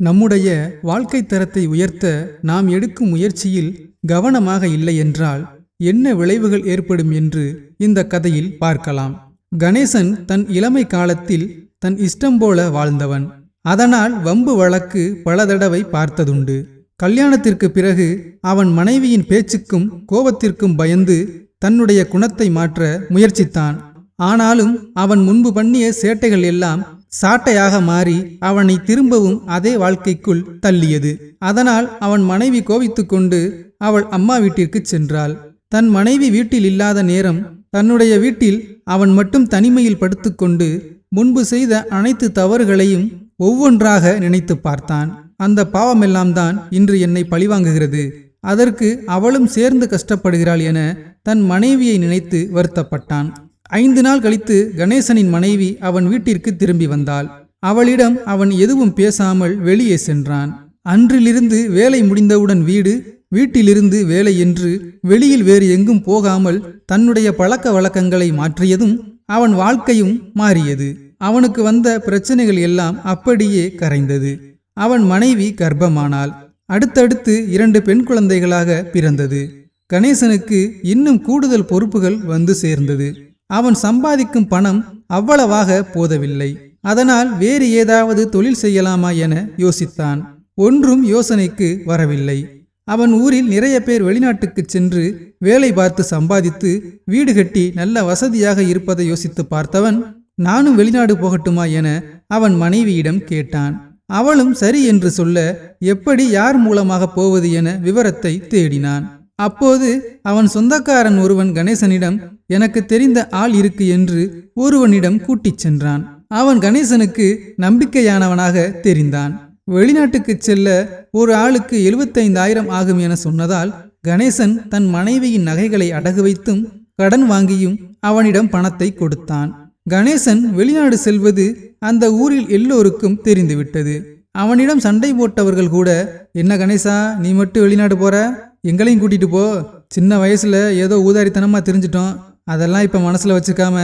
நம்முடைய வாழ்க்கை தரத்தை உயர்த்த நாம் எடுக்கும் முயற்சியில் கவனமாக இல்லை என்றால் என்ன விளைவுகள் ஏற்படும் என்று இந்த கதையில் பார்க்கலாம். கணேசன் தன் இளமை காலத்தில் தன் இஷ்டம் போல வாழ்ந்தவன். அதனால் வம்பு வழக்கு பல தடவை பார்த்ததுண்டு. கல்யாணத்திற்கு பிறகு அவன் மனைவியின் பேச்சுக்கும் கோபத்திற்கும் பயந்து தன்னுடைய குணத்தை மாற்ற முயற்சித்தான். ஆனாலும் அவன் முன்பு பண்ணிய சேட்டைகள் எல்லாம் சாட்டையாக மாறி அவனை திரும்பவும் அதே வாழ்க்கைக்குள் தள்ளியது. அதனால் அவன் மனைவி கோபித்துக்கொண்டு அவள் அம்மா வீட்டிற்கு சென்றாள். தன் மனைவி வீட்டில் இல்லாத நேரம் தன்னுடைய வீட்டில் அவன் மட்டும் தனிமையில் படுத்துக்கொண்டு முன்பு செய்த அனைத்து தவறுகளையும் ஒவ்வொன்றாக நினைத்து பார்த்தான். அந்த பாவமெல்லாம் தான் இன்று என்னை பழிவாங்குகிறது. அதற்கு அவளும் சேர்ந்து கஷ்டப்படுகிறாள் என தன் மனைவியை நினைத்து வருத்தப்பட்டான். ஐந்து நாள் கழித்து கணேசனின் மனைவி அவன் வீட்டிற்கு திரும்பி வந்தாள். அவளிடம் அவன் எதுவும் பேசாமல் வெளியே சென்றான். அன்றிலிருந்து வேலை முடிந்தவுடன் வீடு வீட்டிலிருந்து வேலை என்று வெளியில் வேறு எங்கும் போகாமல் தன்னுடைய பழக்க வழக்கங்களை மாற்றியதும் அவன் வாழ்க்கையும் மாறியது. அவனுக்கு வந்த பிரச்சனைகள் எல்லாம் அப்படியே கரைந்தது. அவன் மனைவி கர்ப்பமானாள். அடுத்தடுத்து இரண்டு பெண் குழந்தைகளாக பிறந்தது. கணேசனுக்கு இன்னும் கூடுதல் பொறுப்புகள் வந்து சேர்ந்தது. அவன் சம்பாதிக்கும் பணம் அவ்வளவாக போதவில்லை. அதனால் வேறு ஏதாவது தொழில் செய்யலாமா என யோசித்தான். ஒன்றும் யோசனைக்கு வரவில்லை. அவன் ஊரில் நிறைய பேர் வெளிநாட்டுக்கு சென்று வேலை பார்த்து சம்பாதித்து வீடு கட்டி நல்ல வசதியாக இருப்பதை யோசித்து பார்த்தவன் நானும் வெளிநாடு போகட்டுமா என அவன் மனைவியிடம் கேட்டான். அவளும் சரி என்று சொல்ல எப்படி யார் மூலமாக போவது என விவரத்தை தேடினான். அப்போது அவன் சொந்தக்காரன் ஒருவன் கணேசனிடம் எனக்கு தெரிந்த ஆள் இருக்கு என்று ஒருவனிடம் கூட்டிச் சென்றான். அவன் கணேசனுக்கு நம்பிக்கையானவனாக தெரிந்தான். வெளிநாட்டுக்கு செல்ல ஒரு ஆளுக்கு எழுபத்தைந்தாயிரம் ஆகும் என சொன்னதால் கணேசன் தன் மனைவியின் நகைகளை அடகு வைத்தும் கடன் வாங்கியும் அவனிடம் பணத்தை கொடுத்தான். கணேசன் வெளிநாடு செல்வது அந்த ஊரில் எல்லோருக்கும் தெரிந்துவிட்டது. அவனிடம் சண்டை போட்டவர்கள் கூட என்ன கணேசா நீ மட்டும் வெளிநாடு போற? எங்களையும் கூட்டிட்டு போ. சின்ன வயசுல ஏதோ ஊதாரித்தனமா தெரிஞ்சிட்டோம். அதெல்லாம் இப்ப மனசுல வச்சுக்காம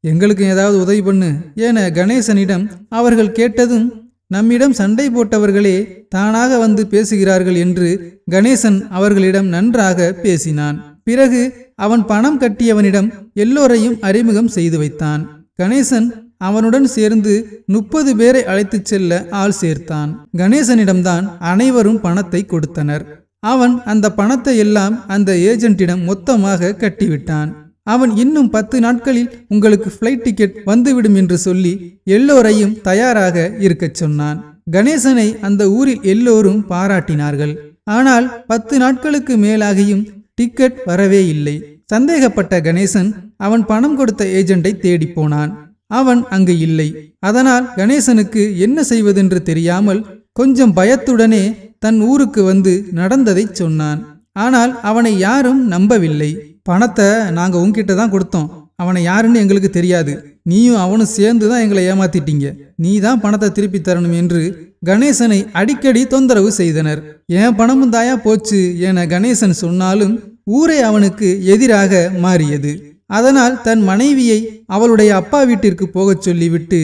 எங்களுக்கும் ஏதாவது உதவி பண்ணு என கணேசனிடம் அவர்கள் கேட்டதும் நம்மிடம் சண்டை போட்டவர்களே தானாக வந்து பேசுகிறார்கள் என்று கணேசன் அவர்களிடம் நன்றாக பேசினான். பிறகு அவன் பணம் கட்டியவனிடம் எல்லோரையும் அறிமுகம் செய்து வைத்தான். கணேசன் அவனுடன் சேர்ந்து முப்பது பேரை அழைத்துச் செல்ல ஆள் சேர்த்தான். கணேசனிடம்தான் அனைவரும் பணத்தை கொடுத்தனர். அவன் அந்த பணத்தை எல்லாம் அந்த ஏஜென்ட்டிடம் மொத்தமாக கட்டிவிட்டான். அவன் இன்னும் பத்து நாட்களில் உங்களுக்கு ஃப்ளைட் டிக்கெட் வந்துவிடும் என்று சொல்லி எல்லோரையும் தயாராக இருக்கச் சொன்னான். கணேசனை அந்த ஊரில் எல்லோரும் பாராட்டினார்கள். ஆனால் பத்து நாட்களுக்கு மேலாகியும் டிக்கெட் வரவே இல்லை. சந்தேகப்பட்ட கணேசன் அவன் பணம் கொடுத்த ஏஜெண்டை தேடி போனான். அவன் அங்கு இல்லை. அதனால் கணேசனுக்கு என்ன செய்வதென்று தெரியாமல் கொஞ்சம் பயத்துடனே தன் ஊருக்கு வந்து நடந்ததை சொன்னான். ஆனால் அவனை யாரும் நம்பவில்லை. பணத்தை நாங்கள் உன்கிட்ட தான் கொடுத்தோம். அவனை யாருன்னு எங்களுக்கு தெரியாது. நீயும் அவனும் சேர்ந்து தான் எங்களை ஏமாத்திட்டீங்க. நீ தான் பணத்தை திருப்பி தரணும் என்று கணேசனை அடிக்கடி தொந்தரவு செய்தனர். என் பணமும் தாயா போச்சு என கணேசன் சொன்னாலும் ஊரே அவனுக்கு எதிராக மாறியது. அதனால் தன் மனைவியை அவளுடைய அப்பா வீட்டிற்கு போகச் சொல்லிவிட்டு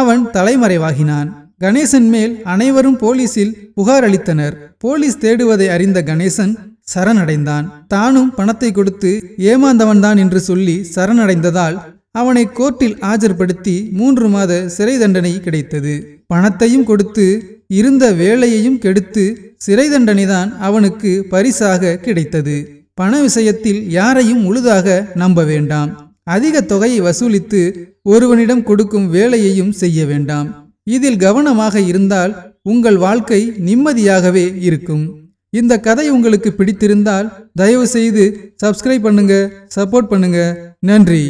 அவன் தலைமறைவாகினான். கணேசன் மேல் அனைவரும் போலீசில் புகார் அளித்தனர் போலீஸ் தேடுவதை அறிந்த கணேசன் சரணடைந்தான். தானும் பணத்தை கொடுத்து ஏமாந்தவன்தான் என்று சொல்லி சரணடைந்ததால் அவனை கோர்ட்டில் ஆஜர்படுத்தி மூன்று மாத சிறை தண்டனை கிடைத்தது. பணத்தையும் கொடுத்து இருந்த வேலையையும் கெடுத்து சிறை தண்டனைதான் அவனுக்கு பரிசாக கிடைத்தது. பண விஷயத்தில் யாரையும் முழுதாக நம்ப வேண்டாம். அதிக தொகையை வசூலித்து ஒருவனிடம் கொடுக்கும் வேலையையும் செய்ய வேண்டாம். இதில் கவனமாக இருந்தால் உங்கள் வாழ்க்கை நிம்மதியாகவே இருக்கும். இந்த கதை உங்களுக்கு பிடித்திருந்தால் தயவு செய்து சப்ஸ்கிரைப் பண்ணுங்க சப்போர்ட் பண்ணுங்க. நன்றி.